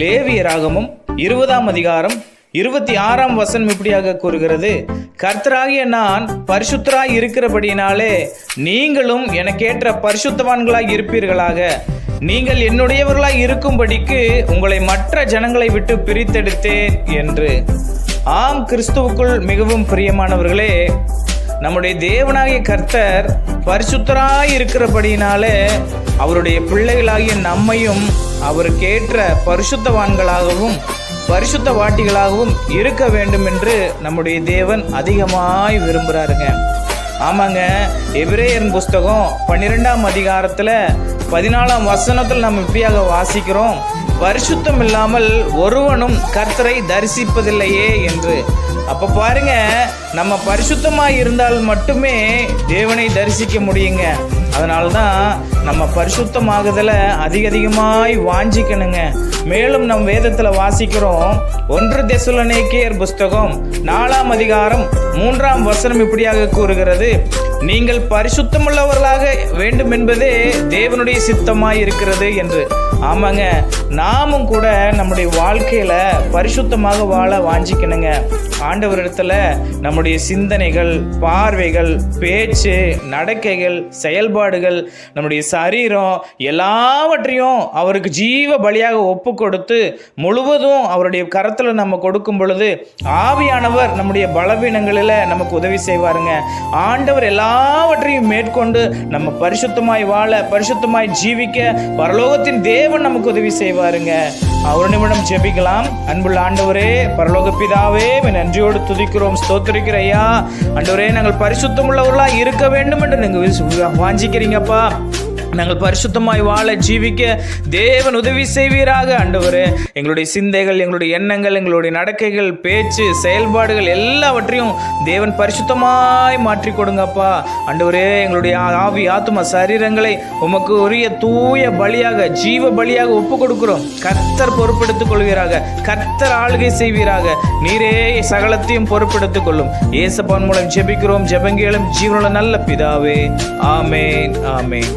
லேவியராகமும் இருபதாம் அதிகாரம் இருபத்தி ஆறாம் வசனம் இப்படியாக கூறுகிறது. கர்த்தராகிய நான் பரிசுத்தராய் இருக்கிறபடியினாலே நீங்களும் எனக்கேற்ற பரிசுத்தவான்களாய் இருப்பீர்களாக. நீங்கள் என்னுடையவர்களாய் இருக்கும்படிக்கு உங்களை மற்ற ஜனங்களை விட்டு பிரித்தெடுத்தேன் என்று. ஆம் கிறிஸ்துவுக்குள் மிகவும் பிரியமானவர்களே நம்முடைய தேவனாகிய கர்த்தர் பரிசுத்தராய் இருக்கிறபடியினாலே அவருடைய பிள்ளைகளாகிய நம்மையும் அவருக்கேற்ற பரிசுத்தவான்களாகவும் பரிசுத்த வாட்டிகளாகவும் இருக்க வேண்டும் என்று நம்முடைய தேவன் அதிகமாய் விரும்புகிறாருங்க ஆமாங்க எபிரேயன் புஸ்தகம் பன்னிரெண்டாம் அதிகாரத்தில் பதினாலாம் வசனத்தில் நம்ம இப்படியாக வாசிக்கிறோம். பரிசுத்தம் இல்லாமல் ஒருவனும் கர்த்தரை தரிசிப்பதில்லையே என்று. அப்போ பாருங்க நம்ம பரிசுத்தமாக இருந்தால் மட்டுமே தேவனை தரிசிக்க முடியுங்க. அதனால தான் நம்ம பரிசுத்தமாகுதல அதிக அதிகமாய் வாஞ்சிக்கணுங்க. மேலும் நம் வேதத்தில் வாசிக்கிறோம் ஒன்று தெசுலனேக்கியர் புஸ்தகம் நாலாம் அதிகாரம் மூன்றாம் வசனம் இப்படியாக கூறுகிறது நீங்கள் பரிசுத்தமுள்ளவர்களாக வேண்டும் என்பதே தேவனுடைய சித்தமாய் இருக்கிறது என்று. ஆமாங்க நாமும் கூட நம்முடைய வாழ்க்கையில் பரிசுத்தமாக வாழ வாஞ்சிக்கணுங்க. ஆண்டவரிடத்தில் நம்முடைய சிந்தனைகள் பார்வைகள் பேச்சு நடக்கைகள் செயல்பாடுகள் நம்முடைய சரீரம் எல்லாவற்றையும் அவருக்கு ஜீவ பலியாக ஒப்பு கொடுத்து முழுவதும் அவருடைய கரத்தில் நம்ம கொடுக்கும் பொழுது ஆவியானவர் நம்முடைய பலவீனங்களில் நமக்கு உதவி செய்வாருங்க. ஆண்டவர் எல்லாவற்றையும் மேற்கொண்டு நம்ம பரிசுத்தமாய் வாழ பரிசுத்தமாய் ஜீவிக்க பரலோகத்தின் தேவன் நமக்கு உதவி செய்வாருங்க. ஒரு நிமிடம் ஜெபிக்கலாம். அன்புள்ள ஆண்டவரே பரலோக பிதாவே நன்றியோடு துதிக்கிறோம் ஸ்தோத்திரிக்கிற ஐயா. ஆண்டவரே நாங்கள் பரிசுத்தம் உள்ளவர்களாக இருக்க வேண்டும் என்று நீங்கள் வாஞ்சிக்கிறீங்கப்பா. நாங்கள் பரிசுத்தமாய் வாழ ஜீவிக்க தேவன் உதவி செய்வீராக ஆண்டவரே. எங்களுடைய சிந்தைகள் எங்களுடைய எண்ணங்கள் எங்களுடைய நடக்கைகள் பேச்சு செயல்பாடுகள் எல்லாவற்றையும் தேவன் பரிசுத்தமாய் மாற்றி கொடுங்கப்பா. ஆண்டவரே எங்களுடைய ஆவி ஆத்தும சரீரங்களை உமக்கு உரிய தூய பலியாக ஜீவ பலியாக ஒப்பு கொடுக்கிறோம். கர்த்தர் பொறுப்பெடுத்துக் கொள்வீராக. கர்த்தர் ஆளுகை செய்வீராக. நீரே சகலத்தையும் பொறுப்பெடுத்துக் கொள்ளும். ஏசப்பான் மூலம் ஜெபிக்கிறோம் ஜெபங்கேளும் ஜீவனுள்ள நல்ல பிதாவே. ஆமேன் ஆமேன்.